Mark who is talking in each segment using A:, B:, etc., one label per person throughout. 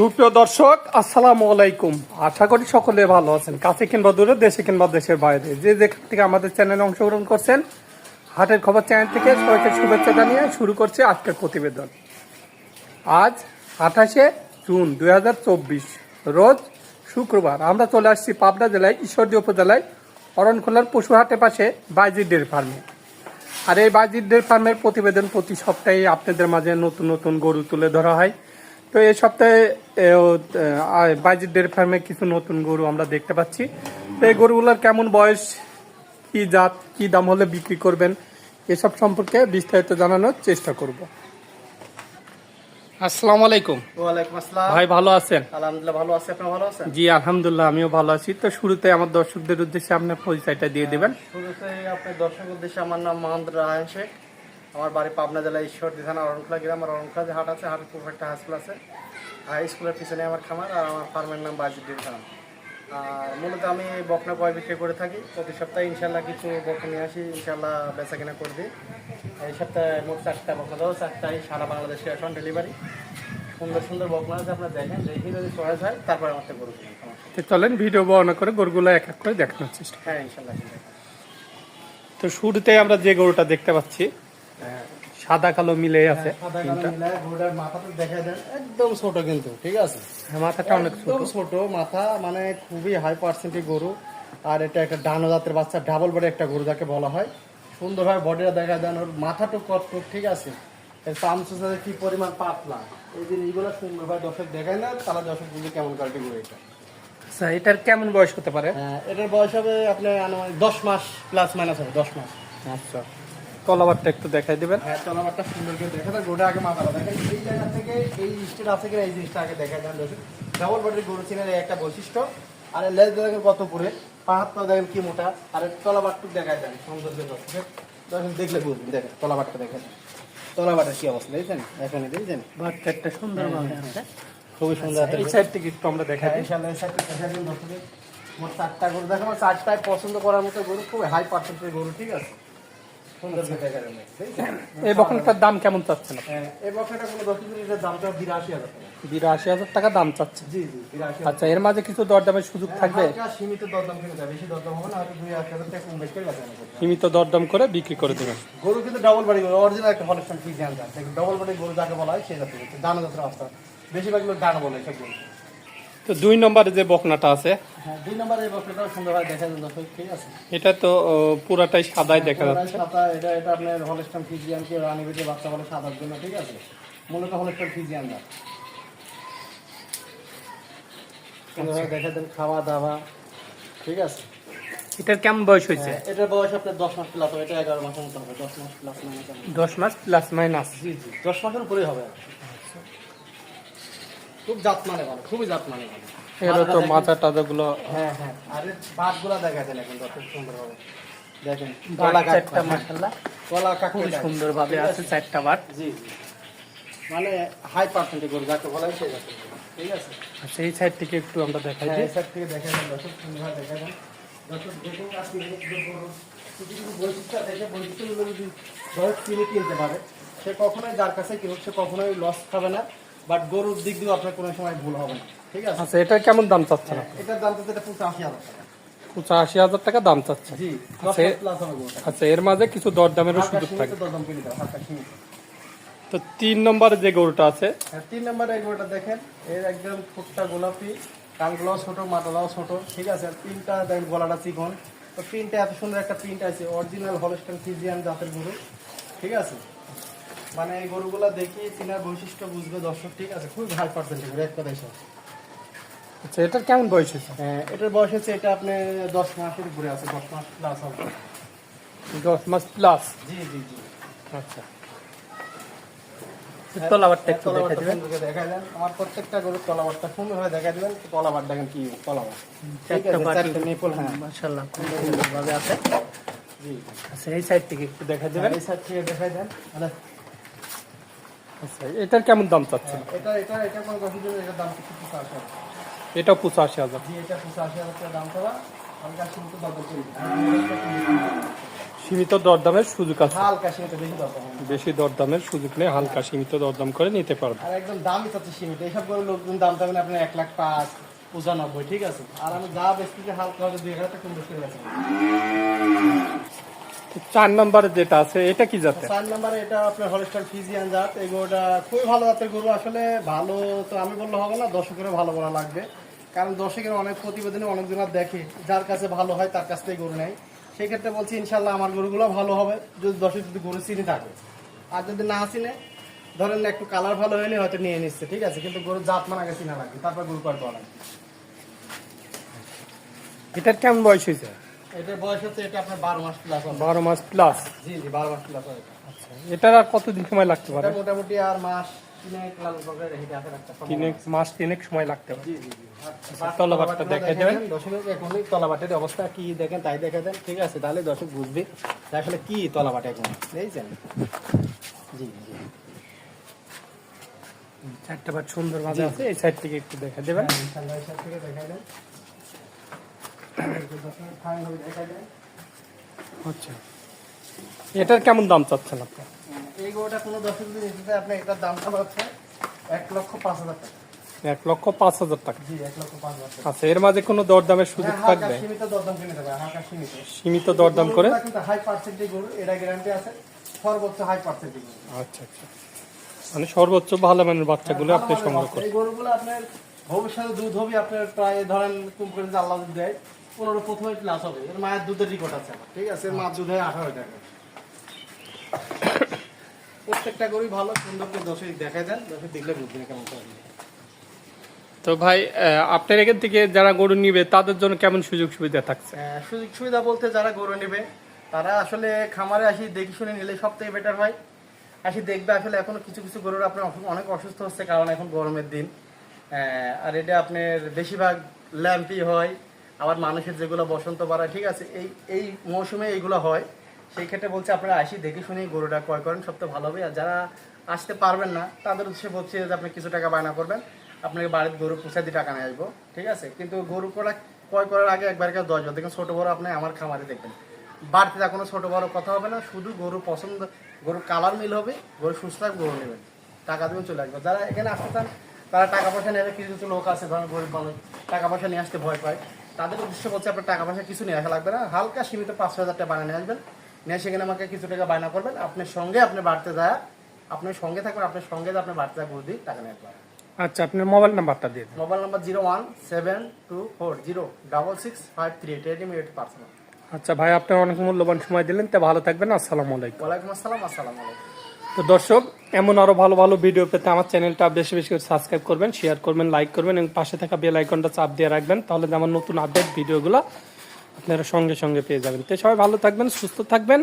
A: সুপ্রিয় দর্শক, আসসালামু আলাইকুম। আশা করি সকলে ভালো আছেন। কাছে কিংবা দূরে, দেশে কিংবা দেশের বাইরে। যে যেখান থেকে আমাদের চ্যানেলে অংশগ্রহণ করছেন, হাটের খবর চ্যানেল থেকে সবাইকে শুভেচ্ছা জানিয়ে শুরু করছে আজকের প্রতিবেদন। আজ আঠাশে জুন দু হাজার চব্বিশ, রোজ শুক্রবার। আমরা চলে আসছি পাবনা জেলায়, ঈশ্বরদী উপজেলায় অরণখোলার পশুহাটের পাশে বাইজি ডের ফার্মে। আর এই বাইজির ডের ফার্মের প্রতিবেদন প্রতি সপ্তাহে আপনাদের মাঝে নতুন নতুন গরু তুলে ধরা হয়। তো এই সপ্তাহে বাইজির ফার্মে কিছু নতুন গরু আমরা দেখতে পাচ্ছি। তো এই গরুগুলোর কেমন বয়স কি জাত কি দাম হলে বিক্রি করবেন এসব সম্পর্কে বিস্তারিত জানানোর চেষ্টা করব। আসসালামু আলাইকুম।
B: ওয়ালাইকুম আসসালাম।
A: ভাই ভালো আছেন?
B: আলহামদুলিল্লাহ ভালো আছি। আপনি ভালো আছেন?
A: জি আলহামদুলিল্লাহ আমিও ভালো আছি। তো শুরুতে আমার দর্শকদের উদ্দেশ্যে আপনার পরিচয়টা দিয়ে দেবেন।
B: শুরুতে আপনার দর্শক উদ্দেশ্যে আমার নাম মোহাম্মদ রায়ন শেখ। আমার বাড়ি পাবনা জেলা ঈশ্বরদী থানা অরণখোলা গ্রাম আর অরণখোলা যে হাট আছে হাটের খুব একটা হাই আছে। হাই স্কুলের পিছনে আমার খামার আর আমার ফার্মের নাম বাজিদ্দিন খান। আর মূলত আমি বকনা কয় বিক্রি করে থাকি। প্রতি সপ্তাহে ইনশাল্লাহ কিছু বকনা নিয়ে আসি ইনশাল্লাহ বেচা কিনা করে দিই। এই সপ্তাহে মোট চারটা বকনা দেবো চারটাই সারা বাংলাদেশে এখন ডেলিভারি সুন্দর সুন্দর বকনা আছে আপনার দেখেন দেখি যদি চয়েস হয় তারপরে আমার গরু
A: চলেন ভিডিও বর্ণনা করে গরুগুলো এক এক করে দেখানোর চেষ্টা
B: হ্যাঁ ইনশাল্লাহ
A: তো শুরুতে আমরা যে গরুটা দেখতে পাচ্ছি সাদা কালো মিলে আছে
B: সাদা কালো মিলায় ঘোড়ার মাথাটা দেখা যায় একদম ছোট কিন্তু ঠিক আছে?
A: হ্যাঁ, মাথাটা অনেক ছোট।
B: ছোট মাথা মানে খুবই হাই পার্সেন্টেজ গরু। আর এটা একটা ডানো জাতের বাচ্চা ডাবল বডি একটা গরু যাকে বলা হয়। সুন্দরভাবে বডিটা দেখা যায় ওর মাথাটুকু কটটুক ঠিক আছে? চামচুসাতে কি পরিমাণ পাতলা? এই জিনিসগুলো সুন্দরভাবে দর্শক দেখায় না তারা দর্শক বুঝে কেমন কোয়ালিটি গরু এটা।
A: আচ্ছা এটার কেমন বয়স হতে পারে?
B: হ্যাঁ, এটার বয়স হবে আপনার আনুমানিক দশ মাস প্লাস মাইনাস হবে দশ মাস।
A: আচ্ছা। কলাবারটা একটু দেখাই দিবেন।
B: হ্যাঁ চলাবারটা সুন্দর করে দেখা যায় গোটা আগে মাথাটা দেখেন এই জায়গা থেকে এই স্টেট আছে কিনা এই জিনিসটা আগে দেখা দর্শক। ডাবল বডির গরু চিনের একটা বৈশিষ্ট্য। আর লেজ দেখেন কত পুরে। পা হাত দেখেন কি মোটা। আর তলাবারটুকু দেখা যায় সৌন্দর্য দর্শক। দেখেন দেখলে বুঝবেন দেখেন তলাবারটা দেখেন তলাবারটা কি অবস্থা দেখছেন? এখানে দেখছেন?
A: বাচ্চা একটা সুন্দর বাচ্চা। আছে।
B: খুবই সুন্দর
A: এই সাইড থেকে একটু আমরা দেখাই
B: ইনশাআল্লাহ এই সাইডটা দেখা দর্শক। মোট চারটা গরু। দেখো আমার চারটায় পছন্দ করার মতো গরু খুব হাই পার্সেন্টের গরু ঠিক আছে?
A: এই বকনটার দাম কেমন চাচ্ছেন
B: হ্যাঁ, এই কোনো দশ বিরাশি হাজার টাকা।
A: বিরাশি হাজার টাকা দাম চাচ্ছে
B: জি জি
A: আচ্ছা এর মাঝে কিছু দরদামের সুযোগ থাকবে?
B: সীমিত দরদাম কিনে বেশি দরদাম হবে না হয়তো দুই হাজার টাকা কম বেশি করে।
A: সীমিত দরদাম করে বিক্রি করে দেবেন।
B: গরু কিন্তু ডাবল বাড়ি গরু অরিজিনাল একটা হলস্টান ফিজিয়ান জাত ডাবল বাড়ি গরু যাকে বলা হয় সেই জাতের দানা জাতের রাস্তা বেশিরভাগ লোক দানা বলে সব গরু
A: তো দুই নম্বরে যে বকনাটা আছে
B: হ্যাঁ দুই নম্বরে এই বক্সটাও সুন্দরভাবে দেখা যায় দর্শক ঠিক আছে?
A: এটা তো পুরাটাই সাদাই দেখা যাচ্ছে।
B: সাদা এটা এটা আপনার হলস্টান ফিজিয়ান কি রানী বেটে বাচ্চা বলে সাদার জন্য ঠিক আছে? মূলত হলস্টান ফিজিয়ান জাত সুন্দরভাবে দেখা দেন খাওয়া দাওয়া ঠিক আছে?
A: এটার কেমন বয়স হয়েছে?
B: হ্যাঁ, এটার বয়স আপনার দশ মাস প্লাস হবে এটা এগারো মাসের মতো হবে দশ মাস প্লাস মাইনাস
A: দশ মাস প্লাস মাইনাস
B: জি জি দশ মাসের উপরেই হবে। খুব জাত মানে ভালো খুবই জাত মানে ভালো।
A: তো মাথা টাজা গুলো
B: হ্যাঁ হ্যাঁ আর এর বাটগুলা দেখা যায় এখন খুব সুন্দর হবে দেখেন
A: চারটা মাসাল্লাহ
B: কলা কাক
A: খুব সুন্দর ভাবে আছে চারটা বাট
B: জি জি। মানে হাই পার্সেন্টেজ গরু যাকে বলা হয় সেই ঠিক আছে?
A: আচ্ছা এই সাইড থেকে একটু আমরা দেখাই
B: হ্যাঁ
A: দিই।
B: এই সাইড থেকে দেখা যান দর্শক সুন্দরভাবে দেখা যান দর্শক দেখুন কিছু কিছু বৈশিষ্ট্য দেখে বৈশিষ্ট্যগুলো যদি কিনে কিনতে পারে সে কখনোই যার কাছে কিনুক সে কখনোই লস খাবে না। বাট গরুর দিক দিয়েও আপনার কোনো সময় ভুল হবে না। ঠিক আছে?
A: আচ্ছা এটা কেমন দাম চাচ্ছেন
B: এটার দাম তো এটা পঁচাশি হাজার টাকা।
A: পঁচাশি হাজার টাকা দাম চাচ্ছেন?
B: জি
A: আচ্ছা, আচ্ছা এর মাঝে কিছু দরদামেরও সুযোগ থাকে। তো তিন নম্বরে যে গরুটা আছে?
B: হ্যাঁ, তিন নম্বরে এই গরুটা দেখেন এর একদম ফুটটা গোলাপি কানগুলাও ছোট মাথাটাও ছোট ঠিক আছে? আর প্রিন্টটা দেখেন গলাটা চিকন। তো প্রিন্টটা এত সুন্দর একটা প্রিন্ট আছে অরিজিনাল হলস্টান ফিজিয়ান জাতের গরু ঠিক আছে? মানে এই গরুগুলা দেখি চিনার বৈশিষ্ট্য বুঝবে দর্শক ঠিক আছে? খুব হাই পার্সেন্টেজ এক কথা সব
A: আচ্ছা এটার কেমন বয়স হয়েছে?
B: হ্যাঁ এটার বয়স হচ্ছে এটা আপনি দশ মাসের উপরে আছে দশ মাস প্লাস হবে।
A: দশ মাস প্লাস
B: জি জি জি।
A: আচ্ছা। তলাবারটা একটু দেখা
B: তলাবারটা
A: দিবেন।
B: দেখা দেন। আমার প্রত্যেকটা গরুর তলাবারটা সুন্দরভাবে দেখা দিবেন তলাবার দেখেন কি তলাবার? ঠিক আছে
A: বাটি।
B: হ্যাঁ।
A: মাশাআল্লাহ খুব আছে।
B: জি।
A: আচ্ছা এই সাইড থেকে একটু দেখা দিবেন।
B: এই সাইড থেকে দেখাই দেন। আরে,
A: আচ্ছা এটার কেমন দাম চাচ্ছেন?
B: এটা এটা এটা কোনো দশ এটার দাম কিছু
A: এটা পঁচাশি হাজার।
B: এটা পঁচাশি হাজার টাকা দাম করা। হালকা সীমিত
A: সীমিত দরদামের সুযোগ আছে।
B: হালকা সীমিত বেশি হয়
A: বেশি দরদামের সুযোগ নেই হালকা সীমিত দরদাম করে নিতে পারবে।
B: আর একদম দামই চাচ্ছে সীমিত। এইসব করে লোকজন দাম পাবেন আপনি এক লাখ পাঁচ পঁচানব্বই ঠিক আছে? আর আমি যা বেশি হালকা হবে দুই হাজার টাকা কম বেশি
A: চার নম্বরে যেটা আছে এটা কি জাতের?
B: চার নম্বরে এটা আপনার হলস্টার ফিজিয়ান জাত। এই গরুটা খুবই ভালো জাতের গরু। আসলে ভালো তো আমি বললে হবে না দর্শকেরও ভালো বলা লাগবে। কারণ দর্শকের অনেক প্রতিবেদনে অনেকজন দেখে যার কাছে ভালো হয় তার কাছ থেকে গরু নেয়। সেই ক্ষেত্রে বলছি ইনশাল্লাহ আমার গরুগুলো ভালো হবে। যদি দর্শক যদি গরু চিনি থাকে। আর যদি না চিনে ধরেন একটু কালার ভালো হলে হয়তো নিয়ে নিচ্ছে ঠিক আছে? কিন্তু গরুর জাত মান আগে চিনা লাগবে। তারপর গরু কয় লাগবে
A: এটার কেমন বয়স হয়েছে?
B: এটার বয়স হচ্ছে এটা আপনার বারো মাস প্লাস হবে।
A: বারো মাস প্লাস
B: জি জি বারো মাস প্লাস হবে।
A: এটার আর কতদিন সময় লাগতে পারে?
B: মোটামুটি আর মাস তিনেক লাল করে রেখে হাতে রাখতে হবে।
A: তিনেক মাস তিনেক সময় লাগতে পারে।
B: জি, জি, জি।
A: তলাবাটটা দেখে দেবেন।
B: দর্শকের এখনই তলাবাটের অবস্থা কি দেখেন তাই দেখে দেন। ঠিক আছে তাহলে দর্শক বুঝবে আসলে কি তলাবাট এখন। বুঝছেন জি জি।
A: চারটা বার সুন্দর ভাবে আছে এই সাইড থেকে একটু দেখে দেবেন।
B: হ্যাঁ, ইনশাআল্লাহ এই থেকে দেন দর্শকের ফাইন হবে দেখাই দেন
A: আচ্ছা। এটার কেমন দাম চাচ্ছেন আপনি?
B: এই গরুটা কোনো দর্শক যদি নিতে চায় আপনি এটার দামটা হচ্ছে এক লক্ষ পাঁচ হাজার টাকা।
A: এক লক্ষ পাঁচ হাজার টাকা। আচ্ছা এর মাঝে কোনো দরদামের সুযোগ
B: হ্যাঁ,
A: থাকবে?
B: সীমিত দরদাম
A: করে?
B: হাই পার্সেন্টেজ গরু এটা গ্যারান্টি আছে। সর্বোচ্চ হাই পার্সেন্টেজ
A: আচ্ছা আচ্ছা। মানে সর্বোচ্চ ভালো মানের বাচ্চাগুলো আপনি
B: ভালো
A: সংগ্রহ করেন।
B: এই গরুগুলো আপনার ভবিষ্যতে দুধ হবে আপনার প্রায় ধরেন কম করে আল্লাহ দেয় পনেরো প্রথমে প্লাস হবে। এর মায়ের দুধের রেকর্ড আছে আমার, ঠিক আছে মার দুধ হয় আঠারো টাকা। প্রত্যেকটা গরুই ভালো সুন্দর করে দশে দেখাই দেন দশে দেখলে বুঝবেন কেমন করে।
A: তো ভাই আপনার এখান থেকে যারা গরু নিবে তাদের জন্য কেমন সুযোগ সুবিধা থাকছে?
B: সুযোগ সুবিধা বলতে যারা গরু নেবে তারা আসলে খামারে আসি দেখে শুনে নিলে সব থেকে বেটার হয়। আসি দেখবে আসলে এখনও কিছু কিছু গরুর আপনার অনেক অসুস্থ হচ্ছে কারণ এখন গরমের দিন। আর এটা আপনার বেশিরভাগ ল্যাম্পি হয় আবার মানুষের যেগুলো বসন্ত বাড়ায় ঠিক আছে, এই এই মৌসুমে এইগুলো হয়, সেই ক্ষেত্রে বলছে আপনারা আসি, দেখে শুনে গরুটা ক্রয় করেন সবথেকে ভালো হবে। আর যারা আসতে পারবেন না, তাদের উদ্দেশ্যে বলছে যে আপনি কিছু টাকা বায়না করবেন, আপনাকে বাড়ির গরু পুষা দিয়ে টাকা নিয়ে আসব, ঠিক আছে? কিন্তু গরু করা ক্রয় করার আগে একবার কেউ দশ বার দেখেন ছোটো বড়ো আপনি আমার খামারে দেখবেন। বাড়তি তা কোনো ছোটো বড়ো কথা হবে না, শুধু গরু পছন্দ গরু কালার মিল হবে, গরু সুস্থ থাকবে, গরু নেবেন। টাকা দেবেন, চলে আসবে যারা এখানে আসতে চান, তারা টাকা পয়সা নেবে কিছু কিছু লোক আছে, ধরেন গরিব মানুষ, টাকা পয়সা নিয়ে আসতে ভয় পায়। তাদের উদ্দেশ্য বলছে আপনার টাকা পয়সা কিছু নিয়ে আসা লাগবে না। হালকা সীমিত পাঁচ হাজার টাকা বানিয়ে নিয়ে আসবেন। নিয়ে সেখানে আমাকে কিছু টাকা বায়না করবেন। আপনার সঙ্গে আপনি বাড়তে যায়। আপনার সঙ্গে থাকবেন আপনার সঙ্গে আপনি বাড়তে যায় গরু দিয়ে টাকা নিয়ে আসবেন।
A: আচ্ছা আপনার মোবাইল নাম্বারটা দিয়ে দিন।
B: Mobile number zero one seven two four zero double six five three eight এটি পার্সোনাল।
A: আচ্ছা ভাই আপনার অনেক মূল্যবান সময় দিলেন তা ভালো থাকবেন আসসালামু আলাইকুম।
B: ওয়ালাইকুম আসসালাম আসসালামু আলাইকুম।
A: তো দর্শক এমন আরও ভালো ভালো ভিডিও পেতে আমার চ্যানেলটা বেশি বেশি করে সাবস্ক্রাইব করবেন শেয়ার করবেন লাইক করবেন এবং পাশে থাকা বেল আইকনটা চাপ দিয়ে রাখবেন তাহলে আমার নতুন আপডেট ভিডিওগুলো আপনারা সঙ্গে সঙ্গে পেয়ে যাবেন। তো সবাই ভালো থাকবেন সুস্থ থাকবেন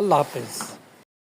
A: আল্লাহ হাফেজ।